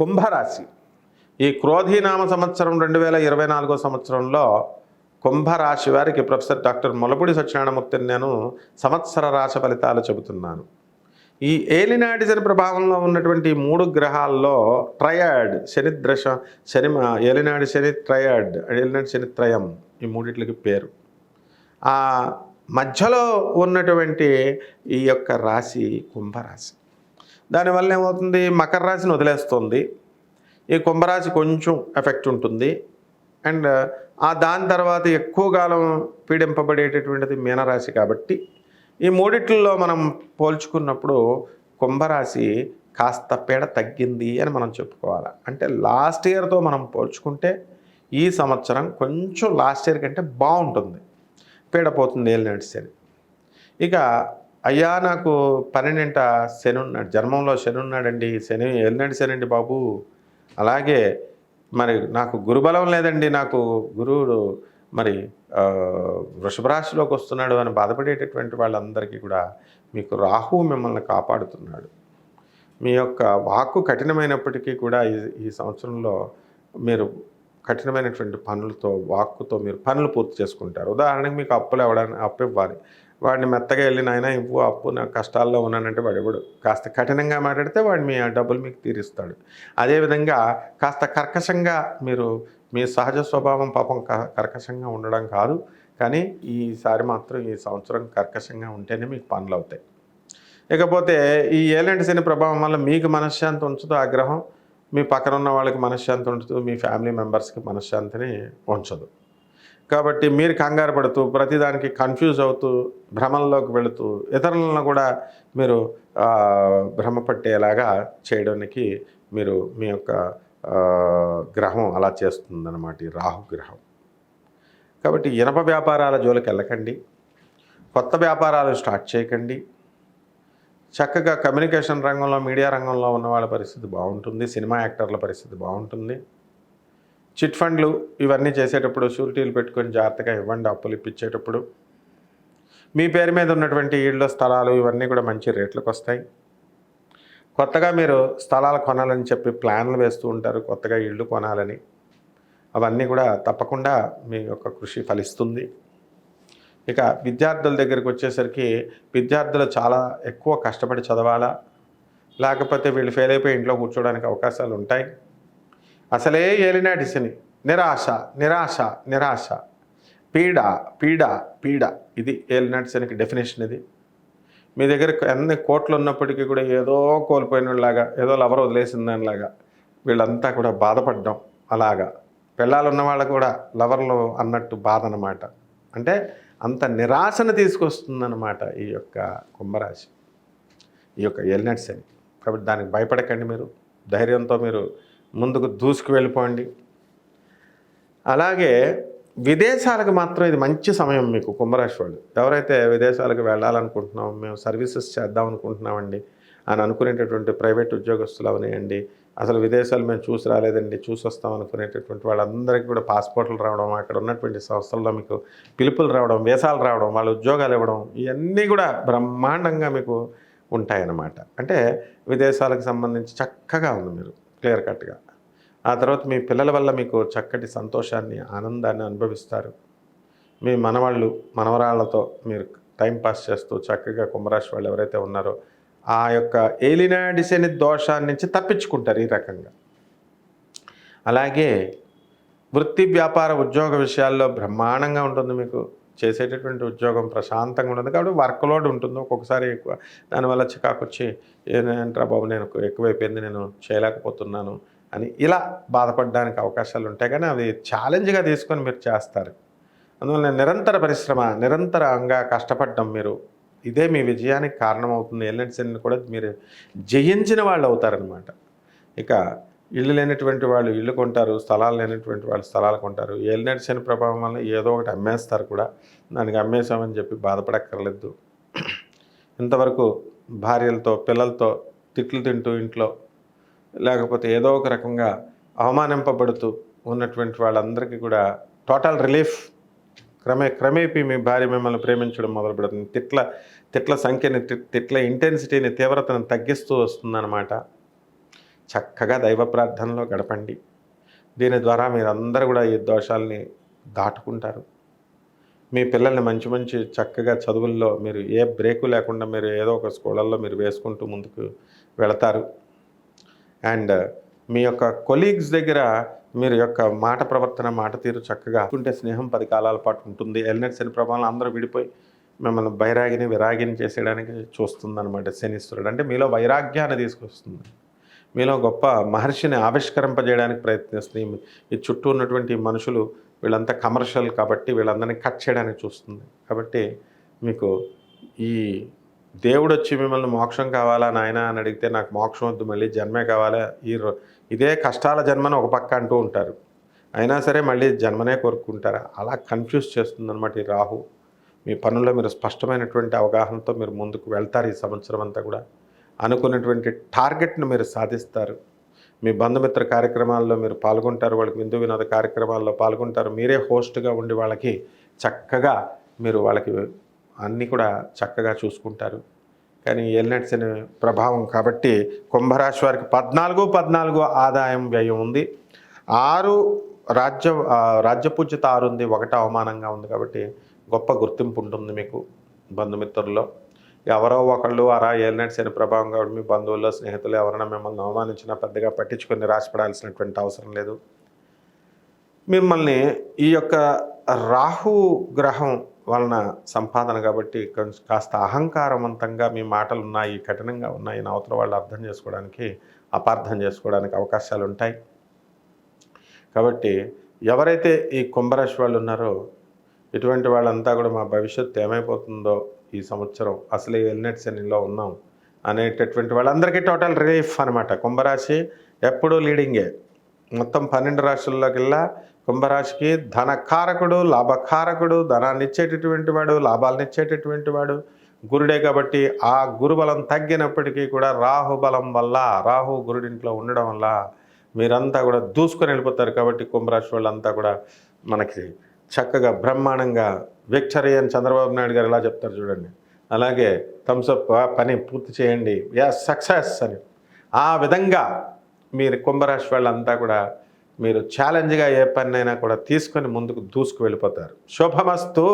కుంభరాశి. ఈ క్రోధీనామ సంవత్సరం రెండు వేల ఇరవై నాలుగో సంవత్సరంలో కుంభరాశి వారికి ప్రొఫెసర్ డాక్టర్ మొలపుడి సత్యనారాయణమూర్తిని నేను సంవత్సర రాశి ఫలితాలు చెబుతున్నాను. ఈ ఏలినాటిజన్ ప్రభావంలో ఉన్నటువంటి మూడు గ్రహాల్లో ట్రయాడ్ శని దశ శని ఏలినాడి శని ట్రయాడ్ ఏలినాడి శని త్రయం ఈ మూడిట్లకి పేరు. ఆ మధ్యలో ఉన్నటువంటి ఈ యొక్క రాశి కుంభరాశి. దానివల్ల ఏమవుతుంది? మకర రాశిని వదిలేస్తుంది. ఈ కుంభరాశి కొంచెం ఎఫెక్ట్ ఉంటుంది. అండ్ ఆ దాని తర్వాత ఎక్కువ కాలం పీడింపబడేటటువంటిది మీనరాశి కాబట్టి ఈ మూడిట్లలో మనం పోల్చుకున్నప్పుడు కుంభరాశి కాస్త పీడ తగ్గింది అని మనం చెప్పుకోవాలి. అంటే లాస్ట్ ఇయర్తో మనం పోల్చుకుంటే ఈ సంవత్సరం కొంచెం లాస్ట్ ఇయర్ కంటే బాగుంటుంది. పీడ పోతుంది ఏళ్ళు నడిచేది ఇక అయ్యా నాకు పన్నెండింట శని ఉన్నాడు జన్మంలో శని ఉన్నాడండి శని ఎల్లుండి శనండి బాబు. అలాగే మరి నాకు గురుబలం లేదండి నాకు గురువుడు మరి వృషభరాశిలోకి వస్తున్నాడు అని బాధపడేటటువంటి వాళ్ళందరికీ కూడా మీకు రాహు మిమ్మల్ని కాపాడుతున్నాడు. మీ యొక్క వాక్కు కఠినమైనప్పటికీ కూడా ఈ ఈ సంవత్సరంలో మీరు కఠినమైనటువంటి పనులతో వాక్కుతో మీరు పనులు పూర్తి చేసుకుంటారు. ఉదాహరణకు మీకు అప్పులు ఇవ్వడానికి అప్పు ఇవ్వాలి. వాడిని మెత్తగా వెళ్ళి నాయన ఇవ్వు అప్పు నా కష్టాల్లో ఉన్నానంటే వాడు ఇవ్వడు కాస్త కఠినంగా మాట్లాడితే వాడు మీ ఆ డబ్బులు మీకు తీరుస్తాడు. అదేవిధంగా కాస్త కర్కశంగా మీరు మీ సహజ స్వభావం పాపం క- కర్కశంగా ఉండడం కాదు. కానీ ఈసారి మాత్రం ఈ సంవత్సరం కర్కశంగా ఉంటేనే మీకు పనులు అవుతాయి. ఇకపోతే ఈ ఏలాంటి శని ప్రభావం వల్ల మీకు మనశ్శాంతి ఉంచదు ఆగ్రహం మీ పక్కన ఉన్న వాళ్ళకి మనశ్శాంతి ఉంచదు మీ ఫ్యామిలీ మెంబర్స్కి మనశ్శాంతిని ఉంచదు. కాబట్టి మీరు కంగారు పడుతూ ప్రతిదానికి కన్ఫ్యూజ్ అవుతూ భ్రమంలోకి వెళుతూ ఇతరులను కూడా మీరు భ్రమపట్టేలాగా భ్రమ పట్టేలాగా చేయడానికి మీరు మీ యొక్క గ్రహం అలా చేస్తుందన్నమాట ఈ రాహు గ్రహం. కాబట్టి ఇనప వ్యాపారాల జోలికి వెళ్ళకండి. కొత్త వ్యాపారాలు స్టార్ట్ చేయకండి. చక్కగా కమ్యూనికేషన్ రంగంలో మీడియా రంగంలో ఉన్న వాళ్ళ పరిస్థితి బాగుంటుంది. సినిమా యాక్టర్ల పరిస్థితి బాగుంటుంది. చిట్ ఫండ్లు ఇవన్నీ చేసేటప్పుడు షూరిటీలు పెట్టుకొని జాగ్రత్తగా ఇవ్వండి అప్పులు ఇప్పించేటప్పుడు. మీ పేరు మీద ఉన్నటువంటి ఇళ్ళ స్థలాలు ఇవన్నీ కూడా మంచి రేట్లకు వస్తాయి. కొత్తగా మీరు స్థలాలు కొనాలని చెప్పి ప్లాన్లు వేస్తూ ఉంటారు కొత్తగా ఇళ్ళు కొనాలని. అవన్నీ కూడా తప్పకుండా మీ యొక్క కృషి ఫలిస్తుంది. ఇక విద్యార్థుల దగ్గరికి వచ్చేసరికి విద్యార్థులు చాలా ఎక్కువ కష్టపడి చదవాలా? లేకపోతే వీళ్ళు ఫెయిల్ అయిపోయి ఇంట్లో కూర్చోడానికి అవకాశాలు ఉంటాయి? అసలే ఏలినాటి శని నిరాశ నిరాశ నిరాశ. పీడ పీడ పీడ. ఇది ఏలినాటి శనికి డెఫినేషన్ ఇది. మీ దగ్గర ఎన్ని కోట్లు ఉన్నప్పటికీ కూడా ఏదో కోల్పోయినలాగా ఏదో లవర్ వదిలేసిందనిలాగా వీళ్ళంతా కూడా బాధపడ్డం అలాగా. పిల్లలు ఉన్న వాళ్ళు కూడా లవర్లు అన్నట్టు బాధ అన్నమాట. అంటే అంత నిరాశను తీసుకొస్తుందన్నమాట ఈ యొక్క కుంభరాశి ఈ యొక్క ఎల్నెట్స్ అని కాబట్టి దానికి భయపడకండి మీరు. ధైర్యంతో మీరు ముందుకు దూసుకు వెళ్ళిపోండి. అలాగే విదేశాలకు మాత్రం ఇది మంచి సమయం మీకు కుంభరాశి వాళ్ళు. ఎవరైతే విదేశాలకు వెళ్ళాలనుకుంటున్నాం మేము సర్వీసెస్ చేద్దాం అనుకుంటున్నామండి అని అనుకునేటటువంటి ప్రైవేట్ ఉద్యోగస్తులు అవనియండి. అసలు విదేశాలు మేము చూసి రాలేదండి చూసి వస్తాం అనుకునేటటువంటి వాళ్ళందరికీ కూడా పాస్పోర్ట్లు రావడం అక్కడ ఉన్నటువంటి సంస్థల్లో మీకు పిలుపులు రావడం వేసాలు రావడం వాళ్ళ ఉద్యోగాలు ఇవ్వడం ఇవన్నీ కూడా బ్రహ్మాండంగా మీకు ఉంటాయన్నమాట. అంటే విదేశాలకు సంబంధించి చక్కగా ఉంది మీరు క్లియర్ కట్గా. ఆ తర్వాత మీ పిల్లల వల్ల మీకు చక్కటి సంతోషాన్ని ఆనందాన్ని అనుభవిస్తారు. మీ మనవాళ్ళు మనవరాళ్ళతో మీరు టైం పాస్ చేస్తూ చక్కగా కుంభరాశి వాళ్ళు ఎవరైతే ఉన్నారో ఆ యొక్క ఏలినాడిసెని దోషాన్ని నుంచి తప్పించుకుంటారు ఈ రకంగా. అలాగే వృత్తి వ్యాపార ఉద్యోగ విషయాల్లో బ్రహ్మాండంగా ఉంటుంది మీకు. చేసేటటువంటి ఉద్యోగం ప్రశాంతంగా ఉంటుంది. కాబట్టి వర్క్ లోడ్ ఉంటుంది. ఒక్కొక్కసారి ఎక్కువ దానివల్ల చికాకు వచ్చి ఏంటరా బాబు నేను ఎక్కువైపోయింది నేను చేయలేకపోతున్నాను. అని ఇలా బాధపడడానికి అవకాశాలు ఉంటాయి. కానీ అవి ఛాలెంజ్గా తీసుకొని మీరు చేస్తారు. అందువల్ల నిరంతర పరిశ్రమ నిరంతరంగా కష్టపడడం మీరు ఇదే మీ విజయానికి కారణమవుతుంది. ఎల్ఎన్సీని కూడా మీరు జయించిన వాళ్ళు అవుతారనమాట ఇక ఇల్లు లేనటువంటి వాళ్ళు ఇల్లు కొంటారు స్థలాలు లేనటువంటి వాళ్ళు స్థలాలు కొంటారు. ఏలినటి శని ప్రభావం వల్ల ఏదో ఒకటి అమ్మేస్తారు కూడా. దానికి అమ్మేశామని చెప్పి బాధపడక్కర్లేదు. ఇంతవరకు భార్యలతో పిల్లలతో తిట్లు తింటూ ఇంట్లో లేకపోతే ఏదో ఒక రకంగా అవమానింపబడుతూ ఉన్నటువంటి వాళ్ళందరికీ కూడా టోటల్ రిలీఫ్. క్రమే క్రమేపీ మీ భార్య మిమ్మల్ని ప్రేమించడం మొదలుపెడుతుంది. తిట్ల తిట్ల సంఖ్యని తిట్ల ఇంటెన్సిటీని తీవ్రతను తగ్గిస్తూ వస్తుందన్నమాట. చక్కగా దైవ ప్రార్థనలో గడపండి. దీని ద్వారా మీరందరూ కూడా ఈ దోషాలని దాటుకుంటారు. మీ పిల్లల్ని మంచి మంచి చక్కగా చదువుల్లో మీరు ఏ బ్రేకు లేకుండా మీరు ఏదో ఒక స్కూళ్ళల్లో మీరు వేసుకుంటూ ముందుకు వెళతారు. అండ్ మీ యొక్క కొలీగ్స్ దగ్గర మీరు యొక్క మాట ప్రవర్తన మాట తీరు చక్కగా ఉంటే స్నేహం పది కాలాల పాటు ఉంటుంది. ఎల్నెట్ శని ప్రభావం అందరూ విడిపోయి మిమ్మల్ని బైరాగిని విరాగిని చేసేయడానికి చూస్తుందన్నమాట శనిశ్వరుడు. అంటే మీలో వైరాగ్యాన్ని తీసుకొస్తుంది. మీలో గొప్ప మహర్షిని ఆవిష్కరింపజేయడానికి ప్రయత్నిస్తుంది. ఈ చుట్టూ ఉన్నటువంటి మనుషులు వీళ్ళంతా కమర్షియల్ కాబట్టి వీళ్ళందరినీ కట్ చేయడానికి చూస్తుంది. కాబట్టి మీకు ఈ దేవుడు వచ్చి మిమ్మల్ని మోక్షం కావాలా నాయన అని అడిగితే నాకు మోక్షం వద్దు మళ్ళీ జన్మే కావాలా? ఈ ఇదే కష్టాల జన్మని ఒక పక్క అంటూ ఉంటారు. అయినా సరే మళ్ళీ జన్మనే కోరుకుంటారు? అలా కన్ఫ్యూజ్ చేస్తుందన్నమాట ఈ రాహు. మీ పనుల్లో మీరు స్పష్టమైనటువంటి అవగాహనతో మీరు ముందుకు వెళ్తారు ఈ సంవత్సరం అంతా కూడా. అనుకున్నటువంటి టార్గెట్ను మీరు సాధిస్తారు. మీ బంధుమిత్ర కార్యక్రమాల్లో మీరు పాల్గొంటారు వాళ్ళకి విందు వినోద కార్యక్రమాల్లో పాల్గొంటారు. మీరే హోస్ట్గా ఉండి వాళ్ళకి చక్కగా మీరు వాళ్ళకి అన్నీ కూడా చక్కగా చూసుకుంటారు. కానీ ఎల్నెట్స్ అనే ప్రభావం కాబట్టి కుంభరాశి వారికి పద్నాలుగు పద్నాలుగు ఆదాయం వ్యయం ఉంది. ఆరు రాజ్య రాజ్య రాజ్యపూజ్యత ఆరు ఉంది ఒకటి అవమానంగా ఉంది కాబట్టి గొప్ప గుర్తింపు ఉంటుంది మీకు బంధుమిత్రుల్లో. ఎవరో ఒకళ్ళు అరా ఏలినట్స్ అనే ప్రభావం కాబట్టి మీ బంధువుల్లో స్నేహితులు ఎవరైనా మిమ్మల్ని అవమానించినా పెద్దగా పట్టించుకొని రాసిపడాల్సినటువంటి అవసరం లేదు. మిమ్మల్ని ఈ యొక్క రాహు గ్రహం వలన సంపాదన కాబట్టి కొంచెం కాస్త అహంకారవంతంగా మీ మాటలు ఉన్నాయి కఠినంగా ఉన్నాయి నా అవతల వాళ్ళు అర్థం చేసుకోవడానికి అపార్థం చేసుకోవడానికి అవకాశాలు ఉంటాయి కాబట్టి ఎవరైతే ఈ కుంభరాశి వాళ్ళు ఉన్నారో ఇటువంటి వాళ్ళంతా కూడా మా భవిష్యత్తు ఏమైపోతుందో ఈ సంవత్సరం అసలు ఎల్నెట్ శనిలో ఉన్నాం అనేటటువంటి వాళ్ళందరికీ టోటల్ రిలీఫ్ అనమాట కుంభరాశి ఎప్పుడూ లీడింగే. మొత్తం పన్నెండు రాష్ట్రాల్లోకెల్లా కుంభరాశికి ధనకారకుడు లాభకారకుడు ధనాన్ని ఇచ్చేటటువంటి వాడు లాభాలను ఇచ్చేటటువంటి వాడు గురుడే కాబట్టి ఆ గురుబలం తగ్గినప్పటికీ కూడా రాహు బలం వల్ల రాహు గురుడింట్లో ఉండడం వల్ల మీరంతా కూడా దూసుకొని వెళ్ళిపోతారు కాబట్టి కుంభరాశి వాళ్ళంతా కూడా మనకి చక్కగా బ్రహ్మాండంగా విక్టరీ అని చంద్రబాబు నాయుడు గారు ఎలా చెప్తారు చూడండి. అలాగే థమ్స్అప్ పని పూర్తి చేయండి ఎస్ సక్సెస్ అని. ఆ విధంగా మీరు కుంభరాశి వాళ్ళంతా కూడా మీరు ఛాలెంజ్గా ఏ పనినైనా కూడా తీసుకొని ముందుకు దూసుకు వెళ్ళిపోతారు శుభమస్తు.